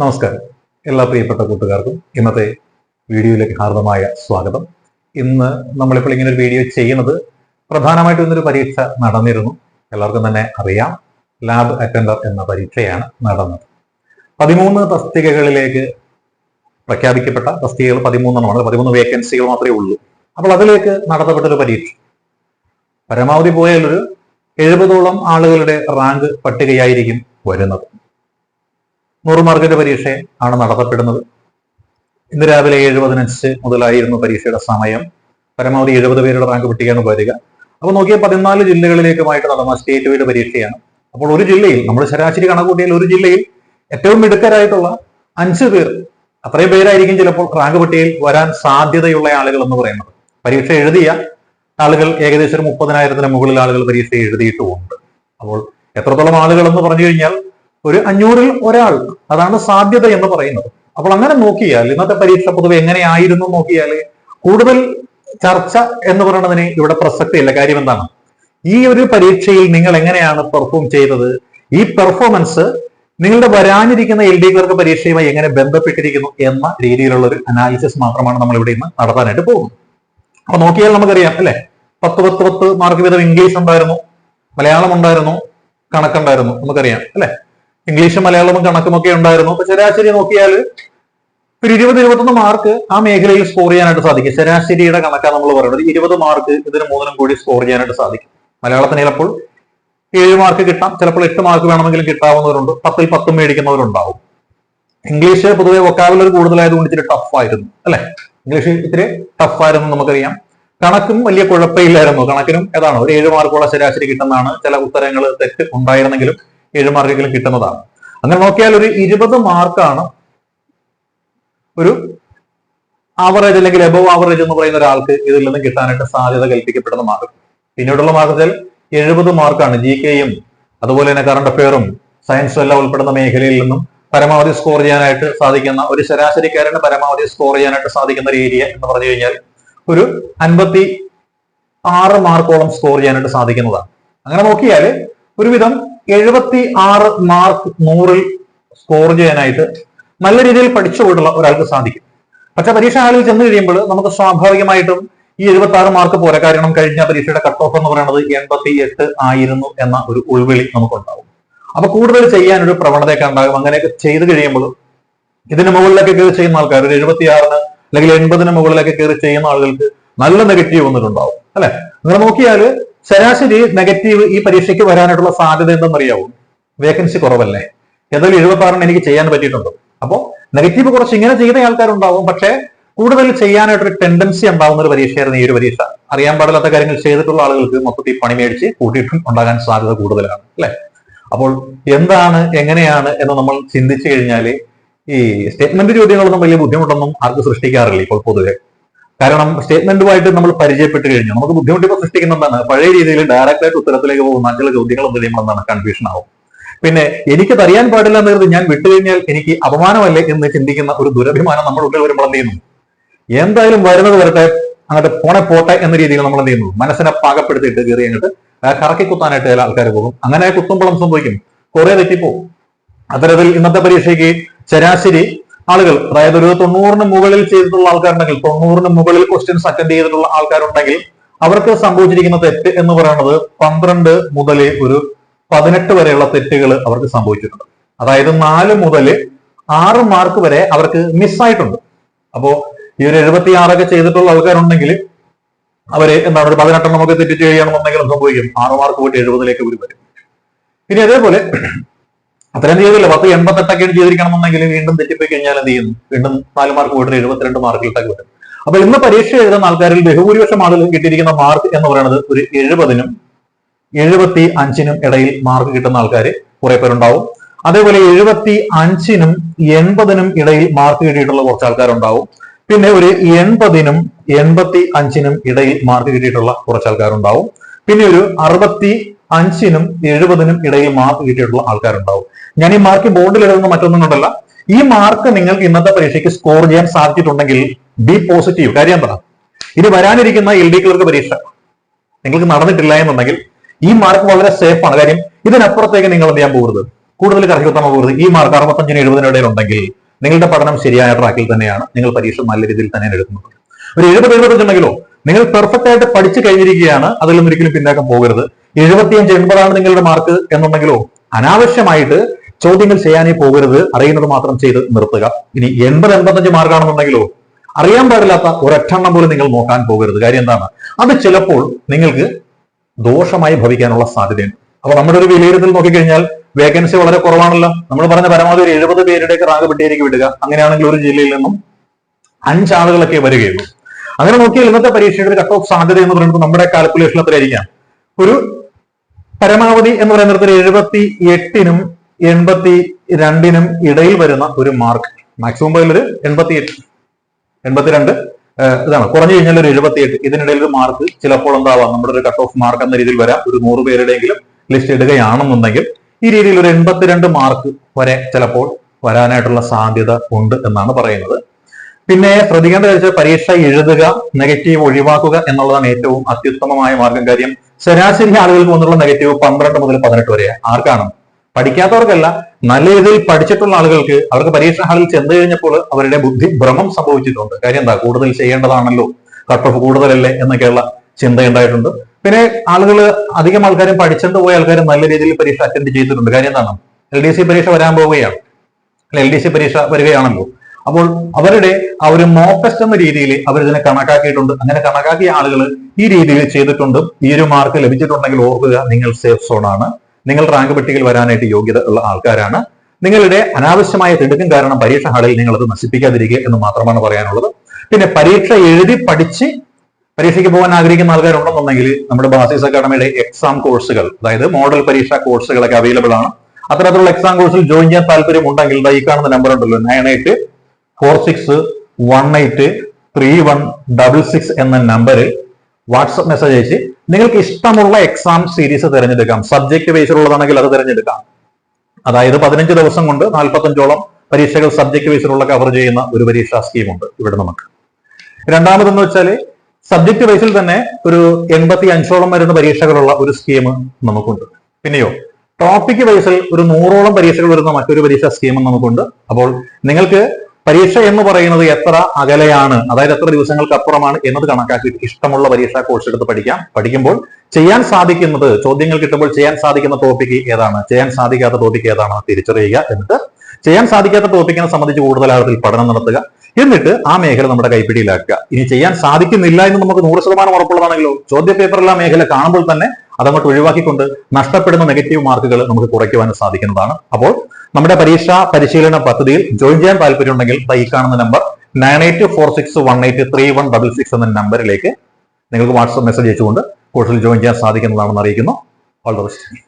നമസ്കാരം. എല്ലാ പ്രിയപ്പെട്ട കൂട്ടുകാർക്കും ഇന്നത്തെ വീഡിയോയിലേക്ക് ഹാർദമായ സ്വാഗതം. ഇന്ന് നമ്മളിപ്പോൾ ഇങ്ങനെ ഒരു വീഡിയോ ചെയ്യുന്നത് പ്രധാനമായിട്ടും ഇന്നൊരു പരീക്ഷ നടന്നിരുന്നു. എല്ലാവർക്കും തന്നെ അറിയാം. ലാബ് അറ്റൻഡർ എന്ന പരീക്ഷയാണ് നടന്നത്. പതിമൂന്ന് തസ്തികകളിലേക്ക് പ്രഖ്യാപിക്കപ്പെട്ട തസ്തികകൾ പതിമൂന്നെണ്ണമാണ് പതിമൂന്ന് വേക്കൻസികൾ മാത്രമേ ഉള്ളൂ. അപ്പോൾ അതിലേക്ക് നടത്തപ്പെട്ട ഒരു പരീക്ഷ. പരമാവധി പോയാലൊരു എഴുപതോളം ആളുകളുടെ റാങ്ക് പട്ടികയായിരിക്കും വരുന്നത്. നൂറ് മാർക്കിന്റെ പരീക്ഷ ആണ് നടത്തപ്പെടുന്നത്. ഇന്ന് രാവിലെ ഏഴ് പതിനഞ്ച് മുതലായിരുന്നു പരീക്ഷയുടെ സമയം. പരമാവധി എഴുപത് പേരുടെ റാങ്ക് പട്ടികയാണ് വരിക. അപ്പോൾ നോക്കിയാൽ പതിനാല് ജില്ലകളിലേക്കുമായിട്ട് നടന്ന സ്റ്റേറ്റ് വൈഡ് പരീക്ഷയാണ്. അപ്പോൾ ഒരു ജില്ലയിൽ നമ്മൾ ശരാശരി കണക്കൂട്ടിയാൽ ഒരു ജില്ലയിൽ ഏറ്റവും മിടുക്കരായിട്ടുള്ള അഞ്ച് പേർ അത്രയും പേരായിരിക്കും ചിലപ്പോൾ റാങ്ക് പട്ടികയിൽ വരാൻ സാധ്യതയുള്ള ആളുകൾ എന്ന് പറയുന്നത്. പരീക്ഷ എഴുതിയ ആളുകൾ ഏകദേശം മുപ്പതിനായിരത്തിന് മുകളിൽ ആളുകൾ പരീക്ഷ എഴുതിയിട്ടുമുണ്ട്. അപ്പോൾ എത്രത്തോളം ആളുകൾ എന്ന് പറഞ്ഞു കഴിഞ്ഞാൽ ഒരു അഞ്ഞൂറിൽ ഒരാൾ. അതാണ് സാധ്യത എന്ന് പറയുന്നത്. അപ്പോൾ അങ്ങനെ നോക്കിയാൽ ഇന്നത്തെ പരീക്ഷ പൊതുവെ എങ്ങനെയായിരുന്നു നോക്കിയാൽ കൂടുതൽ ചർച്ച എന്ന് പറയുന്നതിന് ഇവിടെ പ്രസക്തിയില്ല. കാര്യം എന്താണ്? ഈ ഒരു പരീക്ഷയിൽ നിങ്ങൾ എങ്ങനെയാണ് പെർഫോം ചെയ്തത്? ഈ പെർഫോമൻസ് നിങ്ങളുടെ വരാനിരിക്കുന്ന എൽ ഡി ക്ലർക്ക് പരീക്ഷയുമായി എങ്ങനെ ബന്ധപ്പെട്ടിരിക്കുന്നു എന്ന രീതിയിലുള്ള ഒരു അനാലിസിസ് മാത്രമാണ് നമ്മൾ ഇവിടെ ഇന്ന് നടത്താനായിട്ട് പോകുന്നത്. അപ്പൊ നോക്കിയാൽ നമുക്കറിയാം അല്ലെ? പത്ത് പത്ത് പത്ത് മാർക്ക് വീതം ഇംഗ്ലീഷ് ഉണ്ടായിരുന്നു മലയാളം ഉണ്ടായിരുന്നു കണക്കുണ്ടായിരുന്നു നമുക്കറിയാം അല്ലെ? ഇംഗ്ലീഷും മലയാളവും കണക്കുമൊക്കെ ഉണ്ടായിരുന്നു. അപ്പൊ ശരാശരി നോക്കിയാൽ ഒരു ഇരുപത് ഇരുപത്തൊന്ന് മാർക്ക് ആ മേഖലയിൽ സ്കോർ ചെയ്യാനായിട്ട് സാധിക്കും. ശരാശരിയുടെ കണക്കാണ് നമ്മൾ പറയുന്നത്. ഇരുപത് മാർക്ക് ഇതിന് മൂന്നിനും കൂടി സ്കോർ ചെയ്യാനായിട്ട് സാധിക്കും. മലയാളത്തിന് ചിലപ്പോൾ ഏഴ് മാർക്ക് കിട്ടാം. ചിലപ്പോൾ എട്ട് മാർക്ക് വേണമെങ്കിലും കിട്ടാവുന്നവരുണ്ട്. പത്തിൽ പത്തും മേടിക്കുന്നവരുണ്ടാവും. ഇംഗ്ലീഷ് പൊതുവെ വൊക്കാബുലറി കൂടുതലായതുകൊണ്ട് ഇച്ചിരി ടഫായിരുന്നു അല്ലെ? ഇംഗ്ലീഷ് ഇത്തിരി ടഫായിരുന്നു നമുക്കറിയാം. കണക്കും വലിയ കുഴപ്പമില്ലായിരുന്നു. കണക്കിനും ഏതാണ്? ഒരു ഏഴ് മാർക്കുള്ള ശരാശരി കിട്ടുന്നതാണ്. ചില ഉത്തരങ്ങൾ തെറ്റ് ഉണ്ടായിരുന്നെങ്കിലും ഏഴ് മാർക്കെങ്കിലും കിട്ടുന്നതാണ്. അങ്ങനെ നോക്കിയാൽ ഒരു ഇരുപത് മാർക്കാണ് ഒരു ആവറേജ് അല്ലെങ്കിൽ എബവ് ആവറേജ് എന്ന് പറയുന്ന ഒരാൾക്ക് ഇതിൽ നിന്ന് കിട്ടാനായിട്ട് സാധ്യത കൽപ്പിക്കപ്പെടുന്ന മാർക്ക്. പിന്നീടുള്ള മാർക്കത്തിൽ എഴുപത് മാർക്കാണ് ജി കെയും അതുപോലെ തന്നെ കറണ്ട് അഫെയറും സയൻസും എല്ലാം ഉൾപ്പെടുന്ന മേഖലയിൽ നിന്നും പരമാവധി സ്കോർ ചെയ്യാനായിട്ട് സാധിക്കുന്ന ഒരു ശരാശരിക്കാരന് പരമാവധി സ്കോർ ചെയ്യാനായിട്ട് സാധിക്കുന്ന ഒരു ഏരിയ എന്ന് പറഞ്ഞു കഴിഞ്ഞാൽ ഒരു അൻപത്തി ആറ് മാർക്കോളം സ്കോർ ചെയ്യാനായിട്ട് സാധിക്കുന്നതാണ്. അങ്ങനെ നോക്കിയാൽ ഒരുവിധം എഴുപത്തി ആറ് മാർക്ക് നൂറിൽ സ്കോർ ചെയ്യാനായിട്ട് നല്ല രീതിയിൽ പഠിച്ചു പോയിട്ടുള്ള ഒരാൾക്ക് സാധിക്കും. പക്ഷെ പരീക്ഷ ഹാളിൽ ചെന്ന് കഴിയുമ്പോൾ നമുക്ക് സ്വാഭാവികമായിട്ടും ഈ എഴുപത്തി ആറ് മാർക്ക് പോരാ. കാരണം കഴിഞ്ഞ പരീക്ഷയുടെ കട്ട് ഓഫ് എന്ന് പറയുന്നത് എൺപത്തി എട്ട് ആയിരുന്നു എന്ന ഒരു ഉൾവിളി നമുക്കുണ്ടാവും. അപ്പൊ കൂടുതൽ ചെയ്യാൻ ഒരു പ്രവണതയൊക്കെ ഉണ്ടാകും. അങ്ങനെയൊക്കെ ചെയ്ത് കഴിയുമ്പോൾ ഇതിന് മുകളിലൊക്കെ കയറി ചെയ്യുന്ന ആൾക്കാർ ഒരു എഴുപത്തിയാറിന് അല്ലെങ്കിൽ എൺപതിന് മുകളിലൊക്കെ കയറി ചെയ്യുന്ന ആളുകൾക്ക് നല്ല നെഗറ്റീവ് വന്നിട്ടുണ്ടാവും അല്ലെ? നിങ്ങൾ നോക്കിയാൽ ശരാശരി നെഗറ്റീവ് ഈ പരീക്ഷയ്ക്ക് വരാനായിട്ടുള്ള സാധ്യത എന്തെന്നറിയാവൂ? വേക്കൻസി കുറവല്ലേ? ഏതായാലും എഴുപത്തി ആറിന് എനിക്ക് ചെയ്യാൻ പറ്റിയിട്ടുണ്ട്. അപ്പോൾ നെഗറ്റീവ് കുറച്ച് ഇങ്ങനെ ചെയ്ത ആൾക്കാരുണ്ടാവും പക്ഷേ കൂടുതൽ ചെയ്യാനായിട്ടൊരു ടെൻഡൻസി ഉണ്ടാവുന്ന ഒരു പരീക്ഷയായിരുന്നു ഈ ഒരു പരീക്ഷ. അറിയാൻ പാടില്ലാത്ത കാര്യങ്ങൾ ചെയ്തിട്ടുള്ള ആളുകൾക്ക് മൊത്തത്തിൽ പണി മേടിച്ച് കൂട്ടിയിട്ടും ഉണ്ടാകാൻ സാധ്യത കൂടുതലാണ് അല്ലെ? അപ്പോൾ എന്താണ് എങ്ങനെയാണ് എന്ന് നമ്മൾ ചിന്തിച്ചു കഴിഞ്ഞാൽ ഈ സ്റ്റേറ്റ്മെന്റ് ചോദ്യങ്ങളൊന്നും വലിയ ബുദ്ധിമുട്ടൊന്നും ആർക്ക് സൃഷ്ടിക്കാറില്ല ഇപ്പോൾ പൊതുവെ. കാരണം സ്റ്റേറ്റ്മെന്റുമായിട്ട് നമ്മൾ പരിചയപ്പെട്ട് കഴിഞ്ഞു. നമുക്ക് ബുദ്ധിമുട്ടിപ്പോൾ സൃഷ്ടിക്കുന്ന എന്താണ് പഴയ രീതിയിൽ ഡയറക്റ്റ് ആയിട്ട് ഉത്തരത്തിലേക്ക് പോകുന്ന ചില ചോദ്യങ്ങൾ എന്ത് ചെയ്യുമ്പോൾ എന്താണ്? കൺഫ്യൂഷൻ ആവും. പിന്നെ എനിക്ക് അറിയാൻ പാടില്ല എന്ന് കരുതി ഞാൻ വിട്ടുകഴിഞ്ഞാൽ എനിക്ക് അപമാനമല്ലേ എന്ന് ചിന്തിക്കുന്ന ഒരു ദുരഭിമാനം നമ്മുടെ ഉള്ളിൽ വരുമ്പോൾ എന്ത് ചെയ്യുന്നു? എന്തായാലും വരുന്നത് വരട്ടെ അങ്ങോട്ട് പോണെ പോട്ടെ എന്ന രീതിയിൽ നമ്മൾ എന്ത് ചെയ്യുന്നു? മനസ്സിനെ പാകപ്പെടുത്തിയിട്ട് കയറി അങ്ങോട്ട് കറക്കി കുത്താനായിട്ട് ചില ആൾക്കാർ പോകും. അങ്ങനെ കുത്തുമ്പോഴും സംഭവിക്കും? കുറെ തെറ്റിപ്പോകും അത്തരത്തിൽ ഇന്നത്തെ പരീക്ഷയ്ക്ക് ശരാശരി ആളുകൾ അതായത് ഒരു തൊണ്ണൂറിന് മുകളിൽ ചെയ്തിട്ടുള്ള ആൾക്കാരുണ്ടെങ്കിൽ തൊണ്ണൂറിന് മുകളിൽ ക്വസ്റ്റ്യൻസ് അറ്റൻഡ് ചെയ്തിട്ടുള്ള ആൾക്കാരുണ്ടെങ്കിൽ അവർക്ക് സംഭവിച്ചിരിക്കുന്ന തെറ്റ് എന്ന് പറയുന്നത് പന്ത്രണ്ട് മുതൽ ഒരു പതിനെട്ട് വരെയുള്ള തെറ്റുകൾ അവർക്ക് സംഭവിച്ചിട്ടുണ്ട്. അതായത് നാല് മുതൽ ആറ് മാർക്ക് വരെ അവർക്ക് മിസ്സായിട്ടുണ്ട് അപ്പോ ഈ ഒരു എഴുപത്തി ആറൊക്കെ ചെയ്തിട്ടുള്ള ആൾക്കാരുണ്ടെങ്കിൽ അവർ എന്താണ് ഒരു പതിനെട്ടെണ്ണം നമുക്ക് തെറ്റിച്ച് കഴിയണമെന്നുണ്ടെങ്കിൽ സംഭവിക്കും? ആറ് മാർക്ക് പോയിട്ട് എഴുപതിലേക്ക് അവർ വരും. ഇനി അതേപോലെ അത്രയും ചെയ്തില്ല പത്ത് എൺപത്തെട്ടൊക്കെ ചെയ്തിരിക്കണം എന്നുണ്ടെങ്കിൽ വീണ്ടും തെറ്റിപ്പോയി കഴിഞ്ഞാൽ എന്ത് ചെയ്യുന്നു വീണ്ടും നാല് മാർക്ക് പോയിട്ട് എഴുപത്തിരണ്ട് മാർക്കിലേക്ക് വരും. അപ്പൊ ഇന്ന് പരീക്ഷ എഴുതുന്ന ആൾക്കാരിൽ ബഹുഭൂരിപക്ഷം ആളുകൾ കിട്ടിയിരിക്കുന്ന മാർക്ക് എന്ന് പറയുന്നത് ഒരു എഴുപതിനും എഴുപത്തി അഞ്ചിനും ഇടയിൽ മാർക്ക് കിട്ടുന്ന ആൾക്കാർ കുറെ പേരുണ്ടാവും. അതേപോലെ എഴുപത്തി അഞ്ചിനും എൺപതിനും ഇടയിൽ മാർക്ക് കിട്ടിയിട്ടുള്ള കുറച്ച് ആൾക്കാരുണ്ടാവും. പിന്നെ ഒരു എൺപതിനും എൺപത്തി അഞ്ചിനും ഇടയിൽ മാർക്ക് കിട്ടിയിട്ടുള്ള കുറച്ച് ആൾക്കാരുണ്ടാവും. പിന്നെ ഒരു അറുപത്തി അഞ്ചിനും എഴുപതിനും ഇടയിൽ മാർക്ക് കിട്ടിയിട്ടുള്ള ആൾക്കാരുണ്ടാവും. ഞാൻ ഈ മാർക്ക് ബോർഡിൽ എഴുതുന്ന മറ്റൊന്നും കൊണ്ടല്ല ഈ മാർക്ക് നിങ്ങൾക്ക് ഇന്നത്തെ പരീക്ഷയ്ക്ക് സ്കോർ ചെയ്യാൻ സാധിച്ചിട്ടുണ്ടെങ്കിൽ ബി പോസിറ്റീവ് കാര്യം പറ ഇനി വരാനിരിക്കുന്ന എൽ ഡി ക്ലർക്ക് പരീക്ഷ നിങ്ങൾക്ക് നടന്നിട്ടില്ല എന്നുണ്ടെങ്കിൽ ഈ മാർക്ക് വളരെ സേഫ് ആണ്. കാര്യം ഇതിനപ്പുറത്തേക്ക് നിങ്ങൾ എന്ത് ചെയ്യാൻ പോകരുത്? കൂടുതൽ കർഹികത്തമ പോകരുത്. ഈ മാർക്ക് അറുപത്തഞ്ചിന് എഴുപതിന് ഇടയിൽ ഉണ്ടെങ്കിൽ നിങ്ങളുടെ പഠനം ശരിയായ ട്രാക്കിൽ തന്നെയാണ്. നിങ്ങൾ പരീക്ഷ നല്ല രീതിയിൽ തന്നെ എടുക്കുന്നത് ഒരു എഴുപത് എഴുപത്തഞ്ചുണ്ടെങ്കിലോ നിങ്ങൾ പെർഫെക്റ്റ് ആയിട്ട് പഠിച്ചു കഴിഞ്ഞിരിക്കുകയാണ്. അതിലൊന്നും ഒരിക്കലും പിന്നാക്കം പോകരുത്. എഴുപത്തിയഞ്ച് എൺപതാണ് നിങ്ങളുടെ മാർക്ക് എന്നുണ്ടെങ്കിലോ അനാവശ്യമായിട്ട് ചോദ്യങ്ങൾ ചെയ്യാനേ പോകരുത്. അറിയുന്നത് മാത്രം ചെയ്ത് നിർത്തുക. ഇനി എൺപത് എൺപത്തഞ്ച് മാർക്കാണെന്നുണ്ടെങ്കിലോ അറിയാൻ പാടില്ലാത്ത ഒരൊറ്റെണ്ണം പോലും നിങ്ങൾ നോക്കാൻ പോകരുത്. കാര്യം എന്താണ്? അത് ചിലപ്പോൾ നിങ്ങൾക്ക് ദോഷമായി ഭവിക്കാനുള്ള സാധ്യതയുണ്ട്. അപ്പൊ നമ്മുടെ ഒരു വിലയിരുത്തൽ നോക്കിക്കഴിഞ്ഞാൽ വേക്കൻസി വളരെ കുറവാണല്ലോ. നമ്മൾ പറഞ്ഞ പരമാവധി ഒരു എഴുപത് പേരുടെയൊക്കെ റാങ്ക് പെട്ടിയേക്ക് വിടുക. അങ്ങനെയാണെങ്കിൽ ഒരു ജില്ലയിൽ നിന്നും അഞ്ചാളുകളൊക്കെ വരികയുള്ളൂ. അങ്ങനെ നോക്കിയാൽ ഇന്നത്തെ പരീക്ഷയുടെ കട്ട് ഓഫ് സാധ്യത എന്ന് പറയുന്നത് നമ്മുടെ കാൽക്കുലേഷൻ അത്രയായിരിക്കാം. ഒരു പരമാവധി എന്ന് പറയുന്നത് എഴുപത്തി എട്ടിനും എൺപത്തി രണ്ടിനും ഇടയിൽ വരുന്ന ഒരു മാർക്ക് മാക്സിമം പോയാൽ ഒരു എൺപത്തി എട്ട് എൺപത്തിരണ്ട് ഇതാണ്. കുറഞ്ഞു കഴിഞ്ഞാൽ ഒരു എഴുപത്തി എട്ട് ഇതിനിടയിൽ ഒരു മാർക്ക് ചിലപ്പോൾ എന്താവാം? നമ്മുടെ ഒരു കട്ട് ഓഫ് മാർക്ക് എന്ന രീതിയിൽ വരാം. ഒരു നൂറ് പേരുടെയെങ്കിലും ലിസ്റ്റ് ഇടുകയാണെന്നുണ്ടെങ്കിൽ ഈ രീതിയിൽ ഒരു എൺപത്തിരണ്ട് മാർക്ക് വരെ ചിലപ്പോൾ വരാനായിട്ടുള്ള സാധ്യത ഉണ്ട് എന്നാണ് പറയുന്നത്. പിന്നെ ശ്രദ്ധിക്കേണ്ട വെച്ചാൽ പരീക്ഷ എഴുതുക നെഗറ്റീവ് ഒഴിവാക്കുക എന്നുള്ളതാണ് ഏറ്റവും അത്യുത്തമമായ മാർഗം കാര്യം. ശരാശരി ആളുകൾക്ക് വന്നുള്ള നെഗറ്റീവ് പന്ത്രണ്ട് മുതൽ പതിനെട്ട് വരെ ആർക്കാണ്? പഠിക്കാത്തവർക്കല്ല. നല്ല രീതിയിൽ പഠിച്ചിട്ടുള്ള ആളുകൾക്ക് അവർക്ക് പരീക്ഷ ഹാളിൽ ചെന്ന് കഴിഞ്ഞപ്പോൾ അവരുടെ ബുദ്ധി ഭ്രമം സംഭവിച്ചിട്ടുണ്ട്. കാര്യം എന്താ? കൂടുതൽ ചെയ്യേണ്ടതാണല്ലോ. കട്ട് ഓഫ് കൂടുതലല്ലേ എന്നൊക്കെയുള്ള ചിന്തയുണ്ടായിട്ടുണ്ട് പിന്നെ ആളുകൾ അധികം ആൾക്കാരും പഠിച്ചിട്ട് പോയ ആൾക്കാരും നല്ല രീതിയിൽ പരീക്ഷ അറ്റൻഡ് ചെയ്തിട്ടുണ്ട്. കാര്യം എന്താണ്? എൽ ഡി സി പരീക്ഷ വരാൻ പോവുകയാണ്. എൽ ഡി സി പരീക്ഷ വരികയാണല്ലോ. അപ്പോൾ അവരുടെ ആ ഒരു മോക്കസ്റ്റ് എന്ന രീതിയിൽ അവർ ഇതിനെ കണക്കാക്കിയിട്ടുണ്ട്. അങ്ങനെ കണക്കാക്കിയ ആളുകൾ ഈ രീതിയിൽ ചെയ്തിട്ടുണ്ട്. ഈ ഒരു മാർക്ക് ലഭിച്ചിട്ടുണ്ടെങ്കിൽ ഓർക്കുക നിങ്ങൾ സേഫ് സോൺ ആണ്. നിങ്ങൾ റാങ്ക് പട്ടികയിൽ വരാനായിട്ട് യോഗ്യത ഉള്ള ആൾക്കാരാണ്. നിങ്ങളുടെ അനാവശ്യമായ തിടുക്കം കാരണം പരീക്ഷ ഹാളിൽ നിങ്ങൾ അത് നശിപ്പിക്കാതിരിക്കുക എന്ന് മാത്രമാണ് പറയാനുള്ളത്. പിന്നെ പരീക്ഷ എഴുതി പഠിച്ച് പരീക്ഷയ്ക്ക് പോകാൻ ആഗ്രഹിക്കുന്ന ആൾക്കാരുണ്ടെന്നുണ്ടെങ്കിൽ നമ്മുടെ ബാസിസ് അക്കാഡമിയുടെ എക്സാം കോഴ്സുകൾ അതായത് മോഡൽ പരീക്ഷാ കോഴ്സുകളൊക്കെ അവൈലബിൾ ആണ്. അത്തരത്തിലുള്ള എക്സാം കോഴ്സിൽ ജോയിൻ ചെയ്യാൻ താല്പര്യം ഉണ്ടെങ്കിൽ ഈ കാണുന്ന നമ്പർ ഉണ്ടല്ലോ nine eight four six one eight three one double six എന്ന നമ്പറിൽ വാട്സപ്പ് മെസ്സേജ് അയച്ച് നിങ്ങൾക്ക് ഇഷ്ടമുള്ള എക്സാം സീരീസ് തിരഞ്ഞെടുക്കാം. സബ്ജക്ട് ബേസിലുള്ളതാണെങ്കിൽ അത് തിരഞ്ഞെടുക്കാം. അതായത് പതിനഞ്ച് ദിവസം കൊണ്ട് നാൽപ്പത്തഞ്ചോളം പരീക്ഷകൾ സബ്ജക്ട് ബേസിലുള്ള കവർ ചെയ്യുന്ന ഒരു പരീക്ഷാ സ്കീമുണ്ട് ഇവിടെ നമുക്ക്. രണ്ടാമതെന്ന് വെച്ചാൽ സബ്ജക്ട് ബേസിൽ തന്നെ ഒരു എൺപത്തി അഞ്ചോളം വരുന്ന പരീക്ഷകളുള്ള ഒരു സ്കീം നമുക്കുണ്ട്. പിന്നെയോ ടോപ്പിക് വൈസിൽ ഒരു നൂറോളം പരീക്ഷകൾ വരുന്ന മറ്റൊരു പരീക്ഷാ സ്കീമും നമുക്കുണ്ട്. അപ്പോൾ നിങ്ങൾക്ക് പരീക്ഷ എന്ന് പറയുന്നത് എത്ര അകലെയാണ് അതായത് എത്ര ദിവസങ്ങൾക്ക് അപ്പുറമാണ് എന്നത് കണക്കാക്കിയിട്ട് ഇഷ്ടമുള്ള പരീക്ഷാ കോഴ്സ് എടുത്ത് പഠിക്കാം. പഠിക്കുമ്പോൾ ചെയ്യാൻ സാധിക്കുന്നത് ചോദ്യങ്ങൾ കിട്ടുമ്പോൾ ചെയ്യാൻ സാധിക്കുന്ന ടോപ്പിക് ഏതാണ്? ചെയ്യാൻ സാധിക്കാത്ത ടോപ്പിക് ഏതാണ്? തിരിച്ചറിയുക എന്നിട്ട് ചെയ്യാൻ സാധിക്കാത്ത ടോപ്പിക്കിനെ സംബന്ധിച്ച് കൂടുതൽ ആഴത്തിൽ പഠനം നടത്തുക. എന്നിട്ട് ആ മേഖല നമ്മുടെ കൈപ്പിടിയിലാക്കുക. ഇനി ചെയ്യാൻ സാധിക്കുന്നില്ല എന്ന് നമുക്ക് നൂറ് ശതമാനം ഉറപ്പുള്ളതാണെങ്കിലോ? ചോദ്യ പേപ്പറിൽ ആ മേഖല കാണുമ്പോൾ തന്നെ അതങ്ങോട്ട് ഒഴിവാക്കിക്കൊണ്ട് നഷ്ടപ്പെടുന്ന നെഗറ്റീവ് മാർക്കുകൾ നമുക്ക് കുറയ്ക്കുവാൻ സാധിക്കുന്നതാണ്. അപ്പോൾ നമ്മുടെ പരീക്ഷാ പരിശീലന പദ്ധതിയിൽ ജോയിൻ ചെയ്യാൻ താല്പര്യമുണ്ടെങ്കിൽ ഈ കാണുന്ന number nine eight four six one eight three one double six എന്ന നമ്പറിലേക്ക് നിങ്ങൾക്ക് വാട്സപ്പ് മെസ്സേജ് അയച്ചുകൊണ്ട് കോഴ്സിൽ ജോയിൻ ചെയ്യാൻ സാധിക്കുന്നതാണെന്ന് അറിയിക്കുന്നു. All the best